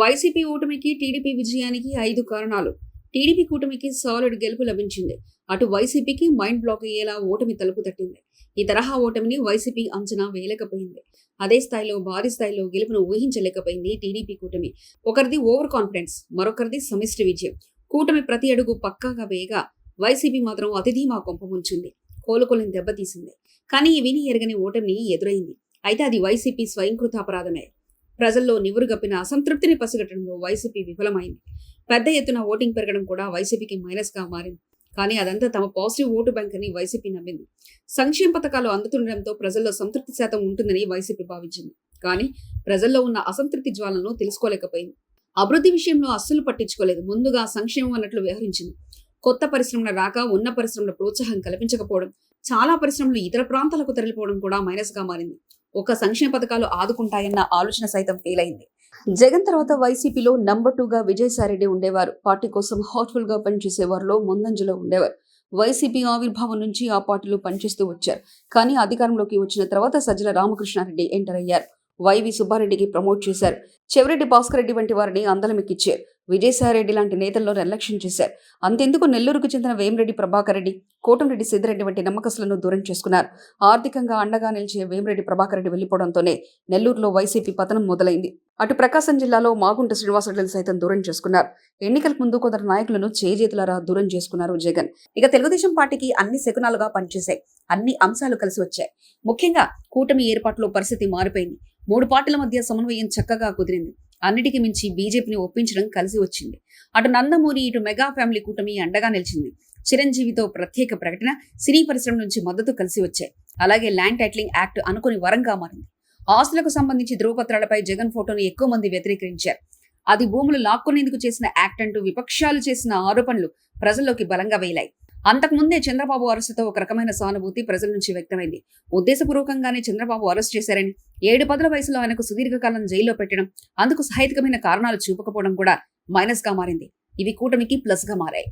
YCP ఓటమికి TDP విజయానికి ఐదు కారణాలు. టీడీపీ కూటమికి సాలిడ్ గెలుపు లభించింది. అటు వైసీపీకి మైండ్ బ్లాక్ అయ్యేలా ఓటమి తలుపు తట్టింది. ఈ తరహా ఓటమిని వైసీపీ అంచనా వేయలేకపోయింది. అదే స్థాయిలో భారీ స్థాయిలో గెలుపును ఊహించలేకపోయింది టీడీపీ కూటమి. ఒకరిది ఓవర్ కాన్ఫిడెన్స్ మరొకరిది సమిష్టి విజయం. కూటమి ప్రతి అడుగు పక్కాగా వేయగా వైసీపీ మాత్రం అతిధీమా కొంపముంచింది కోలుకోలేని దెబ్బతీసింది కానీ విని ఎరగని ఓటమి ఎదురైంది. అయితే అది వైసీపీ స్వయంకృత అపరాధమే. ప్రజల్లో నివురుగప్పిన అసంతృప్తిని పసిగట్టడంలో వైసీపీ విఫలమైంది. పెద్ద ఎత్తున ఓటింగ్ పెరగడం కూడా వైసీపీకి మైనస్గా మారింది. కానీ అదంతా తమ పాజిటివ్ ఓటు బ్యాంక్ అని వైసీపీ నమ్మింది. సంక్షేమ పథకాలు అందుతుండడంతో ప్రజల్లో సంతృప్తి శాతం ఉంటుందని వైసీపీ భావించింది. కానీ ప్రజల్లో ఉన్న అసంతృప్తి జ్వాలను తెలుసుకోలేకపోయింది. అభివృద్ధి విషయంలో అస్సలు పట్టించుకోలేదు. ముందుగా సంక్షేమం అన్నట్లు వ్యవహరించింది. కొత్త పరిశ్రమల రాక ఉన్న పరిశ్రమల ప్రోత్సాహం కల్పించకపోవడం చాలా పరిశ్రమలు ఇతర ప్రాంతాలకు తరలిపోవడం కూడా మైనస్గా మారింది. ఒక సంక్షేమ పథకాలు ఆదుకుంటాయన్న ఆలోచన సైతం ఫెయిల్ అయింది జగన్ తర్వాత వైసీపీలో నంబర్ టూగా విజయసాయిరెడ్డి ఉండేవారు. పార్టీ కోసం హౌట్ఫుల్గా పనిచేసేవారిలో ముందంజలో ఉండేవారు. వైసీపీ ఆవిర్భావం నుంచి ఆ పార్టీలో పనిచేస్తూ వచ్చారు. కానీ అధికారంలోకి వచ్చిన తర్వాత సజ్జల రామకృష్ణారెడ్డి ఎంటర్ అయ్యారు. వైవి సుబ్బారెడ్డికి ప్రమోట్ చేశారు. చెవిరెడ్డి భాస్కర్ రెడ్డి వంటి వారిని అందలమెక్కిచ్చారు విజయసాయిరెడ్డి లాంటి నేతల్లో నిర్లక్ష్యం చేశారు. అంతెందుకు నెల్లూరుకు చెందిన వేమిరెడ్డి ప్రభాకర్ రెడ్డి కోటంరెడ్డి సిద్ధిరెడ్డి వంటి నమ్మకస్తులను దూరం చేసుకున్నారు. ఆర్థికంగా అండగా నిలిచే వేమిరెడ్డి ప్రభాకర్ రెడ్డి వెళ్ళిపోవడంతోనే నెల్లూరులో వైసీపీ పతనం మొదలైంది. అటు ప్రకాశం జిల్లాలో మాగుంట శ్రీనివాసరెడ్డిని సైతం దూరం చేసుకున్నారు. ఎన్నికలకు ముందు కొందరు నాయకులను చేజేతులారా దూరం చేసుకున్నారు జగన్. ఇక తెలుగుదేశం పార్టీకి అన్ని శకునాలుగా పనిచేశాయి. అన్ని అంశాలు కలిసి వచ్చాయి. ముఖ్యంగా కూటమి ఏర్పాటులో పరిస్థితి మారిపోయింది. మూడు పార్టీల మధ్య సమన్వయం చక్కగా కుదిరింది. అన్నిటికీ మించి బీజేపీని ఒప్పించడం కలిసి వచ్చింది. అటు నందమూరి ఇటు మెగా ఫ్యామిలీ కూటమి అండగా నిలిచింది. చిరంజీవితో ప్రత్యేక ప్రకటన సినీ పరిశ్రమ నుంచి మద్దతు కలిసి వచ్చాయి. అలాగే ల్యాండ్ టైటిలింగ్ యాక్ట్ అనుకుని వరంగా మారింది. ఆస్తులకు సంబంధించి ధృవపత్రాలపై జగన్ ఫోటోను ఎక్కువ మంది వ్యతిరేకించారు అది భూములు లాక్కునేందుకు చేసిన యాక్ట్ అంటూ విపక్షాలు చేసిన ఆరోపణలు ప్రజల్లోకి బలంగా వేలాయి. అంతకుముందే చంద్రబాబు అరెస్టుతో ఒక రకమైన సానుభూతి ప్రజల నుంచి వ్యక్తమైంది. ఉద్దేశపూర్వకంగానే చంద్రబాబు అరెస్ట్ చేశారని ఏడు పదుల వయసులో ఆయనకు సుదీర్ఘకాలం జైల్లో పెట్టడం అందుకు సహేతుకమైన కారణాలు చూపకపోవడం కూడా మైనస్గా మారింది. ఇవి కూటమికి ప్లస్గా మారాయి.